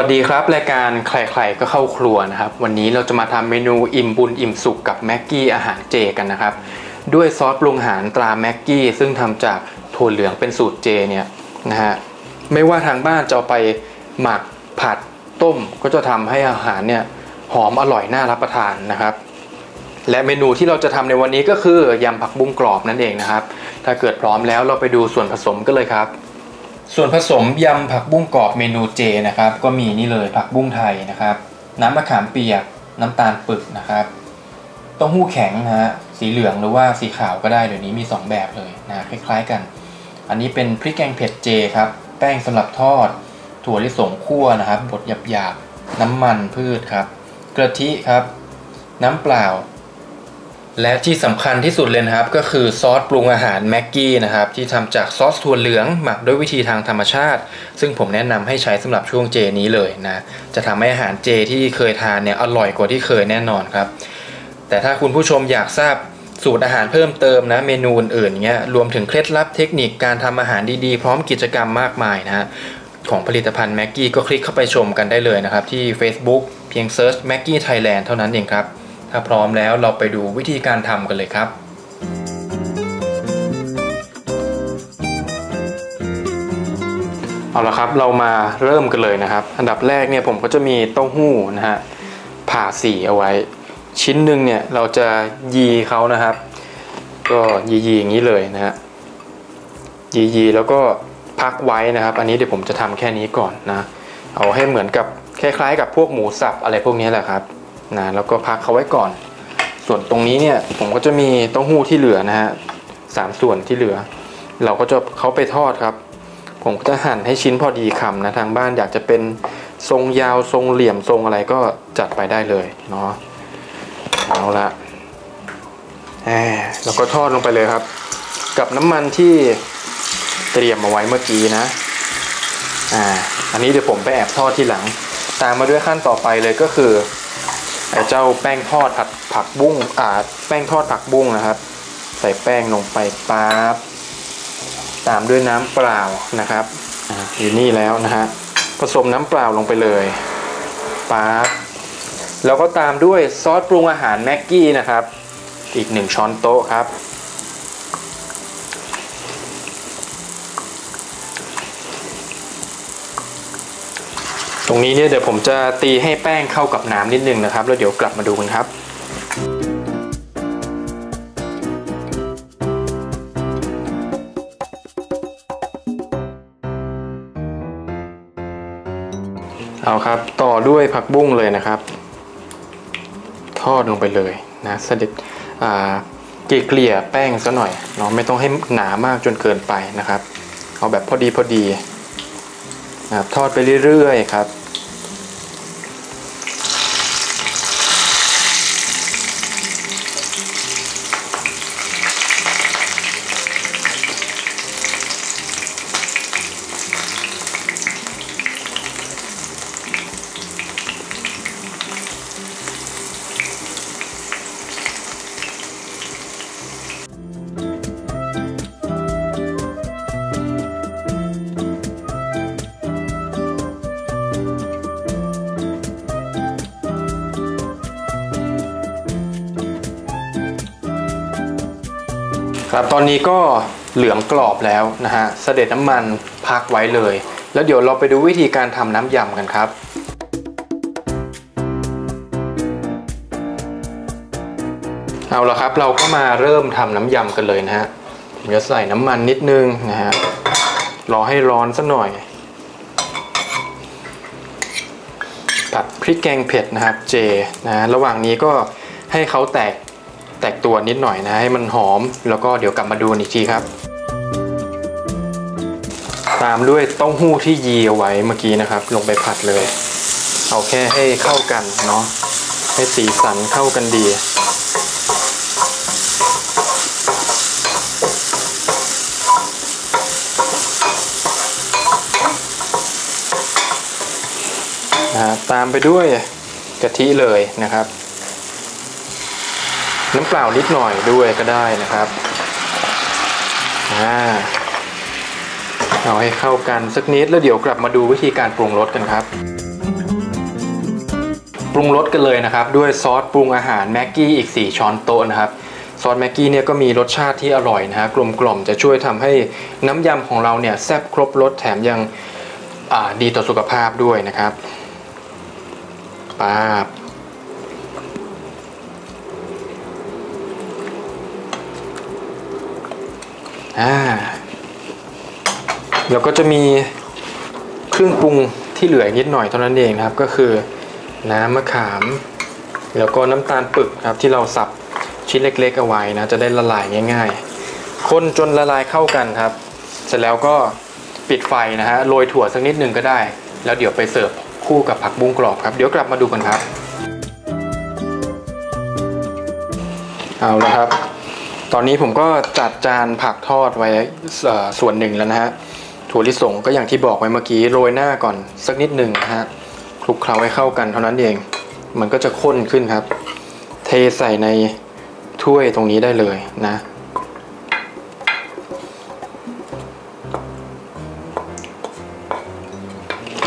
วัสดีครับ รายการใครๆก็เข้าครัวนะครับ วันนี้เราจะมาทำเมนูอิ่มบุญอิ่มสุขกับแม็กกี้อาหารเจกันนะครับ ด้วยซอสปรุงอาหารตราแม็กกี้ซึ่งทำจากถั่วเหลืองเป็นสูตรเจเนี่ยนะฮะไม่ว่าทางบ้านจะเอาไปหมักผัดต้มก็จะทำให้อาหารเนี่ยหอมอร่อยน่ารับประทานนะครับ และเมนูที่เราจะทำในวันนี้ก็คือยำผักบุ้งกรอบนั่นเองนะครับ ถ้าเกิดพร้อมแล้วเราไปดูส่วนผสมกันเลยครับ ส่วนผสมยำผักบุ้งกรอบเมนูเจนะครับ ก็มีนี่เลยผักบุ้งไทยนะครับ น้ำมะขามเปียก น้ำตาลปึกนะครับเต้าหู้แข็งนะฮะสีเหลืองหรือว่าสีขาวก็ได้เดี๋ยวนี้มี 2 แบบเลยนะคล้ายๆกัน อันนี้เป็นพริกแกงเผ็ดเจครับ แป้งสำหรับทอด ถั่วลิสงคั่วนะครับบดหยาบๆน้ำมันพืชครับกระทิครับ น้ำเปล่า และที่สำคัญที่สุดเลยนะครับ ก็คือซอสปรุงอาหารแม็กกี้นะครับ ที่ทำจากซอสถั่วเหลืองหมักด้วยวิธีทางธรรมชาติ ซึ่งผมแนะนำให้ใช้สำหรับช่วงเจนี้เลยนะ จะทำให้อาหารเจที่เคยทานเนี่ยอร่อยกว่าที่เคยแน่นอนครับ แต่ถ้าคุณผู้ชมอยากทราบสูตรอาหารเพิ่มเติมนะเมนูอื่นๆเงี้ยรวมถึงเคล็ดลับเทคนิคการทำอาหารดีๆ พร้อมกิจกรรมมากมายนะฮะของผลิตภัณฑ์แม็กกี้ก็คลิกเข้าไปชมกันได้เลยนะครับ ที่ Facebook เพียงเซิร์ชแม็กกี้ไทยแลนด์เท่านั้นเองครับ ถ้าพร้อมแล้วเราไปดูวิธีการทำกันเลยครับเอาละครับเรามาเริ่มกันเลยนะครับ อันดับแรกเนี่ยผมก็จะมีเต้าหู้นะฮะผ่าสีเอาไว้ ชิ้นหนึ่งเนี่ยเราจะยีเขานะครับ ก็ยียีอย่างนี้เลยนะฮะยียีแล้วก็พักไว้นะครับ อันนี้เดี๋ยวผมจะทำแค่นี้ก่อนนะ เอาให้เหมือนกับคล้ายๆ กับพวกหมูสับอะไรพวกนี้แหละครับ นะแล้วก็พักเขาไว้ก่อน ส่วนตรงนี้เนี่ยผมก็จะมีเต้าหู้ที่เหลือนะฮะสามส่วนที่เหลือ เราก็จะเขาไปทอดครับ ผมก็จะหั่นให้ชิ้นพอดีคำนะทางบ้านอยากจะเป็นทรงยาวทรงเหลี่ยมทรงอะไรก็จัดไปได้เลยเนาะเอาละแหมแล้วก็ทอดลงไปเลยครับ กับน้ำมันที่เตรียมมาไว้เมื่อกี้นะอ่าอันนี้เดี๋ยวผมไปแอบทอดที่หลัง ตามมาด้วยขั้นต่อไปเลยก็คือ เจ้าแป้งทอดผัดผักบุ้งอ่าแป้งทอดผักบุ้งนะครับ ใส่แป้งลงไปปั๊บตามด้วยน้ำเปล่านะครับอ่าอยู่นี่แล้วนะฮะผสมน้ำเปล่าลงไปเลยปั๊บแล้วก็ตามด้วยซอสปรุงอาหารแม็กกี้นะครับ อีกหนึ่งช้อนโต๊ะครับ รงนี้เนี่ยเดี๋ยวผมจะตีให้แป้งเข้ากับน้ำนิดนึงนะครับ แล้วเดี๋ยวกลับมาดูกันครับเอาครับต่อด้วยผักบุ้งเลยนะครับ ทอดลงไปเลยนะเสด็จอ่าเกลี่ยแป้งซะหน่อยเนาะไม่ต้องให้หนามากจนเกินไปนะครับ เอาแบบพอดีพอดีนะทอดไปเรื่อยๆครับ ครับตอนนี้ก็เหลืองกรอบแล้วนะฮะเสด็จน้ำมันพักไว้เลย แล้วเดี๋ยวเราไปดูวิธีการทำน้ำยำกันครับเอาละครับเราก็มาเริ่มทำน้ำยำกันเลยนะฮะผมจะใส่น้ำมันนิดนึงนะฮะรอให้ร้อนสักหน่อยผัดพริกแกงเผ็ดนะครับเจนะฮะระหว่างนี้ก็ให้เขาแตก แตกตัวนิดหน่อยนะให้มันหอม แล้วก็เดี๋ยวกลับมาดูอีกทีครับ ตามด้วยเต้าหู้ที่ยีเอาไว้เมื่อกี้นะครับ ลงไปผัดเลย เอาแค่ให้เข้ากันเนาะให้สีสันเข้ากันดีนะตามไปด้วยกะทิเลยนะครับ น้ำเปล่านิดหน่อยด้วยก็ได้นะครับอ่าเอาให้เข้ากันสักนิดแล้วเดี๋ยวกลับมาดูวิธีการปรุงรสกันครับ ปรุงรสกันเลยนะครับ ด้วยซอสปรุงอาหารแม็กกี้อีก 4 ช้อนโต๊ะนะครับซอสแม็กกี้เนี่ยก็มีรสชาติที่อร่อยนะฮะกลมกล่อมจะช่วยทำให้น้ำยำของเราเนี่ยแซ่บครบรสแถมยังดีต่อสุขภาพด้วยนะครับป้าบ อ่าแล้วก็จะมีเครื่องปรุงที่เหลืออีกนิดหน่อยเท่านั้นเองนะครับ ก็คือน้ำมะขาม แล้วก็น้ำตาลปึกครับที่เราสับชิ้นเล็ก ๆ เอาไว้นะ จะได้ละลายง่าย ๆ คนจนละลายเข้ากันครับ เสร็จแล้วก็ปิดไฟนะฮะโรยถั่วสักนิดหนึ่งก็ได้ แล้วเดี๋ยวไปเสิร์ฟคู่กับผักบุ้งกรอบครับ เดี๋ยวกลับมาดูกันครับ เอาละครับ ตอนนี้ผมก็จัดจานผักทอดไว้ส่วนหนึ่งแล้วนะฮะถั่วลิสงก็อย่างที่บอกไว้เมื่อกี้โรยหน้าก่อนสักนิดหนึ่งนะฮะคลุกเคล้าให้เข้ากันเท่านั้นเอง มันก็จะข้นขึ้นครับ เทใส่ในถ้วยตรงนี้ได้เลยนะ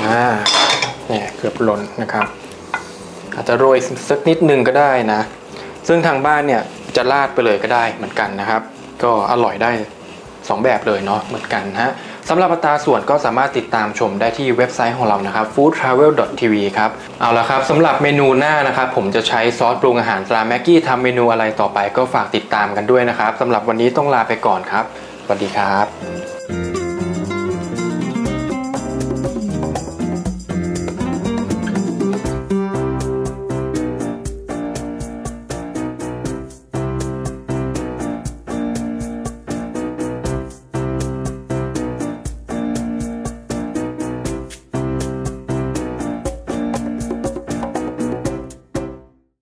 อ่าเนี่ยเกือบหล่นนะครับ อาจจะโรยสักนิดหนึ่งก็ได้นะ ซึ่งทางบ้านเนี่ย จะราดไปเลยก็ได้เหมือนกันนะครับ ก็อร่อยได้ 2 แบบเลยเนาะเหมือนกันนะฮะสำหรับอัตราส่วนก็สามารถติดตามชมได้ที่เว็บไซต์ของเรานะครับ foodtravel.tv ครับ เอาละครับสำหรับเมนูหน้านะครับ ผมจะใช้ซอสปรุงอาหารตราแม็กกี้ทำเมนูอะไรต่อไปก็ฝากติดตามกันด้วยนะครับสำหรับวันนี้ต้องลาไปก่อนครับ สวัสดีครับ